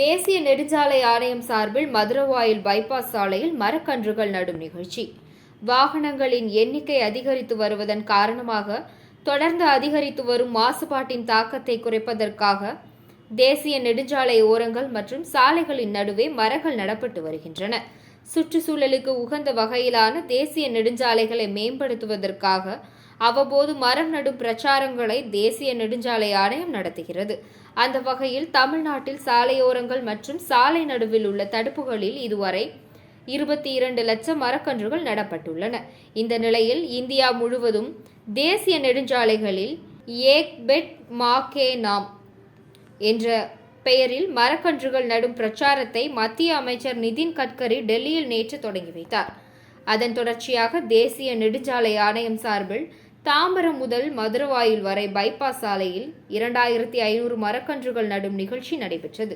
தேசிய நெடுஞ்சாலை ஆணையம் சார்பில் மதுரவாயில் பைபாஸ் சாலையில் மரக்கன்றுகள் நடும் நிகழ்ச்சி. வாகனங்களின் எண்ணிக்கை அதிகரித்து வருவதன் காரணமாக தொடர்ந்து அதிகரித்து வரும் மாசுபாட்டின் தாக்கத்தை குறைப்பதற்காக தேசிய நெடுஞ்சாலை ஓரங்கள் மற்றும் சாலைகளின் நடுவே மரங்கள் நடப்பட்டு வருகின்றன. சுற்றுச்சூழலுக்கு உகந்த வகையிலான தேசிய நெடுஞ்சாலைகளை மேம்படுத்துவதற்காக அவ்வப்போது மரம் நடும் பிரச்சாரங்களை தேசிய நெடுஞ்சாலை ஆணையம் நடத்துகிறது. அந்த வகையில் தமிழ்நாட்டில் சாலையோரங்கள் மற்றும் சாலை நடுவில் உள்ள தடுப்புகளில் இதுவரை இருபத்தி இரண்டு லட்சம் மரக்கன்றுகள் நடப்பட்டுள்ளன. இந்த நிலையில் இந்தியா முழுவதும் தேசிய நெடுஞ்சாலைகளில் ஏக் பெட் மாகே நாம் என்ற பெயரில் மரக்கன்றுகள் நடும் பிரச்சாரத்தை மத்திய அமைச்சர் நிதின் கட்கரி டெல்லியில் நேற்று தொடங்கி வைத்தார். அதன் தொடர்ச்சியாக தேசிய நெடுஞ்சாலை ஆணையம் சார்பில் தாம்பரம் முதல் மதுரவாயில் வரை பைபாஸ் சாலையில் இரண்டாயிரத்தி ஐநூறு மரக்கன்றுகள் நடும் நிகழ்ச்சி நடைபெற்றது.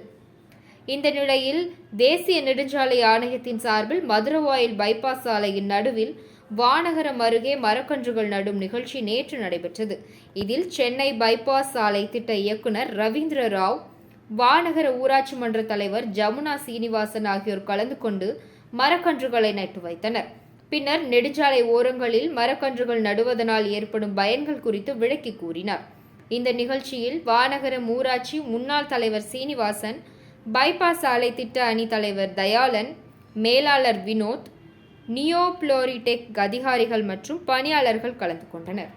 இந்த நிலையில் தேசிய நெடுஞ்சாலை ஆணையத்தின் சார்பில் மதுரவாயில் பைபாஸ் சாலையின் நடுவில் வானகரம் அருகே மரக்கன்றுகள் நடும் நிகழ்ச்சி நேற்று நடைபெற்றது. இதில் சென்னை பைபாஸ் சாலை திட்ட இயக்குனர் ரவீந்திர ராவ் வானகர ஊராட்சி மன்ற தலைவர் ஜமுனா சீனிவாசன் ஆகியோர் கலந்து கொண்டு மரக்கன்றுகளை நட்டு வைத்தனர். பின்னர் நெடுஞ்சாலை ஓரங்களில் மரக்கன்றுகள் நடுவதனால் ஏற்படும் பயன்கள் குறித்து விளக்கி கூறினார். இந்த நிகழ்ச்சியில் வானகர ஊராட்சி முன்னாள் தலைவர் சீனிவாசன் பைபாஸ் சாலை திட்ட அணி தலைவர் தயாளன் மேலாளர் வினோத் நியோப்ளோரிடெக் அதிகாரிகள் மற்றும் பணியாளர்கள் கலந்து கொண்டனர்.